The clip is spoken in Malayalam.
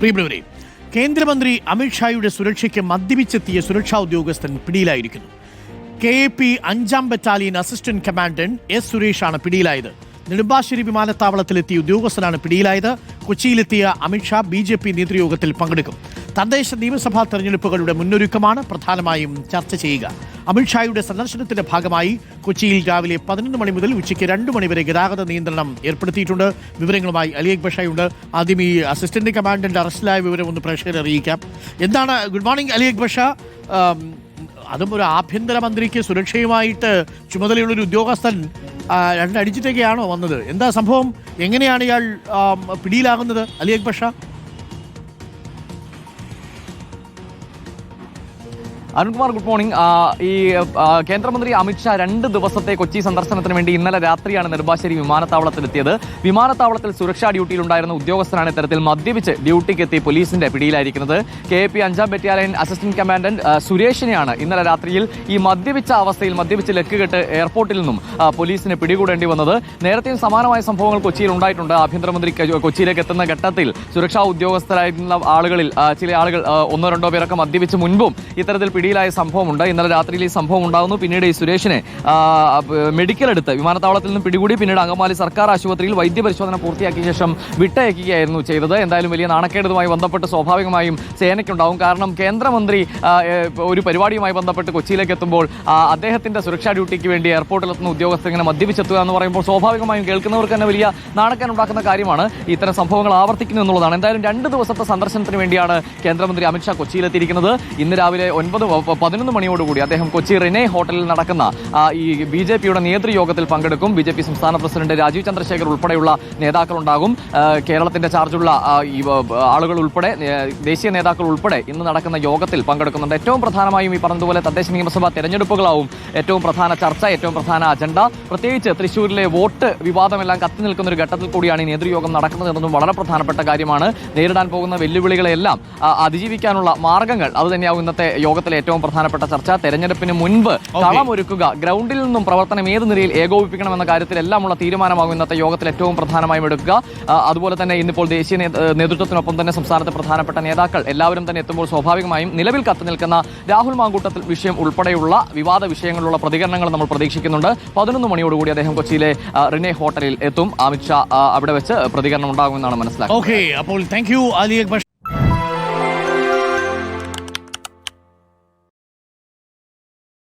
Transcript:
പ്രിയപ്പെട്ടവരെ കേന്ദ്രമന്ത്രി അമിത്ഷായുടെ സുരക്ഷയ്ക്ക് മദ്യപിച്ചെത്തിയ സുരക്ഷാ ഉദ്യോഗസ്ഥൻ പിടിയിലായിരിക്കുന്നു. കെ എ പി അഞ്ചാം ബറ്റാലിയൻ അസിസ്റ്റന്റ് കമാൻഡന്റ് എസ് സുരേഷാണ് പിടിയിലായത്. നെടുമ്പാശ്ശേരി വിമാനത്താവളത്തിലെത്തിയ ഉദ്യോഗസ്ഥനാണ് പിടിയിലായത്. കൊച്ചിയിലെത്തിയ അമിത്ഷാ ബി ജെ പി നേതൃയോഗത്തിൽ പങ്കെടുക്കും. തദ്ദേശ നിയമസഭാ തെരഞ്ഞെടുപ്പുകളുടെ മുന്നൊരുക്കമാണ് പ്രധാനമായും ചർച്ച ചെയ്യുക. അമിത്ഷായുടെ സന്ദർശനത്തിന്റെ ഭാഗമായി കൊച്ചിയിൽ രാവിലെ പതിനൊന്ന് മണി മുതൽ ഉച്ചയ്ക്ക് രണ്ട് മണി വരെ ഗതാഗത നിയന്ത്രണം ഏർപ്പെടുത്തിയിട്ടുണ്ട്. വിവരങ്ങളുമായി അലിയക് ബഷായുണ്ട് ആദ്യം ഈ അസിസ്റ്റന്റ് കമാൻഡന്റ് അറസ്റ്റിലായ വിവരം ഒന്ന് പ്രേക്ഷകരെ അറിയിക്കാം. എന്താണ് ഗുഡ് മോർണിംഗ് അലിയക് ബഷ. ആം, അതും ഒരു ആഭ്യന്തരമന്ത്രിക്ക് സുരക്ഷയുമായിട്ട് ചുമതലയുള്ള ഒരു ഉദ്യോഗസ്ഥൻ രണ്ടടിച്ചിട്ടൊക്കെയാണോ വന്നത്? എന്താ സംഭവം? എങ്ങനെയാണ് ഇയാൾ പിടിയിലാകുന്നത്? അലിയക് ബഷ. Arunkumar good morning. ഈ കേന്ദ്രമന്ത്രി അമിത്ഷാ രണ്ട് ദിവസത്തെ കൊച്ചി സന്ദർശനത്തിന് വേണ്ടി ഇന്നലെ രാത്രിയാണ് നെടുമ്പാശ്ശേരി വിമാനത്താവളത്തിലെത്തിയത്. വിമാനത്താവളത്തിൽ സുരക്ഷാ ഡ്യൂട്ടിയിലുണ്ടായിരുന്ന ഉദ്യോഗസ്ഥനാണ് ഇത്തരത്തിൽ മദ്യപിച്ച് ഡ്യൂട്ടിക്ക് എത്തി പോലീസിന്റെ പിടിയിലായിരിക്കുന്നത്. കെ പി അഞ്ചാം ബറ്റാലിയൻ അസിസ്റ്റന്റ് കമാൻഡന്റ് സുരേഷിനെയാണ് ഇന്നലെ രാത്രിയിൽ ഈ മദ്യപിച്ച അവസ്ഥയിൽ മദ്യപിച്ച് ലക്കുകെട്ട് എയർപോർട്ടിൽ നിന്നും പോലീസിനെ പിടികൂടേണ്ടി വന്നത്. നേരത്തെയും സമാനമായ സംഭവങ്ങൾ കൊച്ചിയിൽ ഉണ്ടായിട്ടുണ്ട്. ആഭ്യന്തരമന്ത്രി കൊച്ചിയിലേക്ക് എത്തുന്ന ഘട്ടത്തിൽ സുരക്ഷാ ഉദ്യോഗസ്ഥരായിരുന്ന ആളുകളിൽ ചില ആളുകൾ ഒന്നോ രണ്ടോ പേരൊക്കെ മദ്യപിച്ച് മുൻപും ഇത്തരത്തിൽ പിടിയിലായ സംഭവമുണ്ട്. ഇന്നലെ രാത്രിയിൽ ഈ സംഭവം ഉണ്ടാകുന്നു. പിന്നീട് ഈ സുരേഷിനെ മെഡിക്കൽ എടുത്ത് വിമാനത്താവളത്തിൽ നിന്ന് പിടികൂടി പിന്നീട് അങ്കമാലി സർക്കാർ ആശുപത്രിയിൽ വൈദ്യപരിശോധന പൂർത്തിയാക്കിയ ശേഷം വിട്ടയക്കുകയായിരുന്നു ചെയ്തത്. എന്തായാലും വലിയ നാണക്കേടുമായി ബന്ധപ്പെട്ട് സ്വാഭാവികമായും സേനയ്ക്കുണ്ടാവും. കാരണം കേന്ദ്രമന്ത്രി ഒരു പരിപാടിയുമായി ബന്ധപ്പെട്ട് കൊച്ചിയിലേക്ക് എത്തുമ്പോൾ അദ്ദേഹത്തിന്റെ സുരക്ഷാ ഡ്യൂട്ടിക്ക് വേണ്ടി എയർപോർട്ടിൽ എത്തുന്ന ഉദ്യോഗസ്ഥർ ഇങ്ങനെ മദ്യപിച്ചെത്തുക എന്ന് പറയുമ്പോൾ സ്വാഭാവികമായും കേൾക്കുന്നവർക്ക് തന്നെ വലിയ നാണക്കാൻ ഉണ്ടാക്കുന്ന കാര്യമാണ്. ഇത്തരം സംഭവങ്ങൾ ആവർത്തിക്കുന്നു എന്നുള്ളതാണ്. എന്തായാലും രണ്ട് ദിവസത്തെ സന്ദർശനത്തിന് വേണ്ടിയാണ് കേന്ദ്രമന്ത്രി അമിത്ഷാ കൊച്ചിയിലെത്തിയിരിക്കുന്നത്. ഇന്ന് രാവിലെ ഒൻപത് പതിനൊന്ന് മണിയോടുകൂടി അദ്ദേഹം കൊച്ചി റിനെ ഹോട്ടലിൽ നടക്കുന്ന ഈ ബി ജെ പിയുടെ നേതൃയോഗത്തിൽ പങ്കെടുക്കും. ബി ജെ പി സംസ്ഥാന പ്രസിഡന്റ് രാജീവ് ചന്ദ്രശേഖർ ഉൾപ്പെടെയുള്ള നേതാക്കളുണ്ടാകും. കേരളത്തിന്റെ ചാർജുള്ള ഈ ആളുകൾ ഉൾപ്പെടെ ദേശീയ നേതാക്കൾ ഉൾപ്പെടെ ഇന്ന് നടക്കുന്ന യോഗത്തിൽ പങ്കെടുക്കുന്നുണ്ട്. ഏറ്റവും പ്രധാനമായും ഈ പറഞ്ഞതുപോലെ തദ്ദേശ നിയമസഭാ തെരഞ്ഞെടുപ്പുകളാവും ഏറ്റവും പ്രധാന ചർച്ച ഏറ്റവും പ്രധാന അജണ്ട. പ്രത്യേകിച്ച് തൃശ്ശൂരിലെ വോട്ട് വിവാദമെല്ലാം കത്തി നിൽക്കുന്ന ഒരു ഘട്ടത്തിൽ കൂടിയാണ് ഈ നേതൃയോഗം നടക്കുന്നത് എന്നതും വളരെ പ്രധാനപ്പെട്ട കാര്യമാണ്. നേരിടാൻ പോകുന്ന വെല്ലുവിളികളെല്ലാം അതിജീവിക്കാനുള്ള മാർഗങ്ങൾ അത് തന്നെയാവും ഇന്നത്തെ യോഗത്തിലെ ഏറ്റവും പ്രധാനപ്പെട്ട ചർച്ച. തെരഞ്ഞെടുപ്പിന് മുൻപ് കളമൊരുക്കുക ഗ്രൗണ്ടിൽ നിന്നും പ്രവർത്തനം ഏത് നിലയിൽ ഏകോപിപ്പിക്കണമെന്ന കാര്യത്തിലെല്ലാമുള്ള തീരുമാനമാകും ഇന്നത്തെ യോഗത്തിൽ ഏറ്റവും പ്രധാനമായും എടുക്കുക. അതുപോലെ തന്നെ ഇന്നിപ്പോൾ ദേശീയ നേതൃത്വത്തിനൊപ്പം തന്നെ സംസ്ഥാനത്തെ പ്രധാനപ്പെട്ട നേതാക്കൾ എല്ലാവരും തന്നെ എത്തുമ്പോൾ സ്വാഭാവികമായും നിലവിൽ കത്തു നിൽക്കുന്ന രാഹുൽ മാങ്കൂട്ടത്തിൽ വിഷയം ഉൾപ്പെടെയുള്ള വിവാദ വിഷയങ്ങളിലുള്ള പ്രതികരണങ്ങൾ നമ്മൾ പ്രതീക്ഷിക്കുന്നുണ്ട്. പതിനൊന്ന് മണിയോടുകൂടി അദ്ദേഹം കൊച്ചിയിലെ റിനെ ഹോട്ടലിൽ എത്തും. അമിത്ഷാ അവിടെ വെച്ച് പ്രതികരണം ഉണ്ടാകുമെന്നാണ് മനസ്സിലാക്കുന്നത്. ഓക്കെ അപ്പോൾ താങ്ക് യു അലി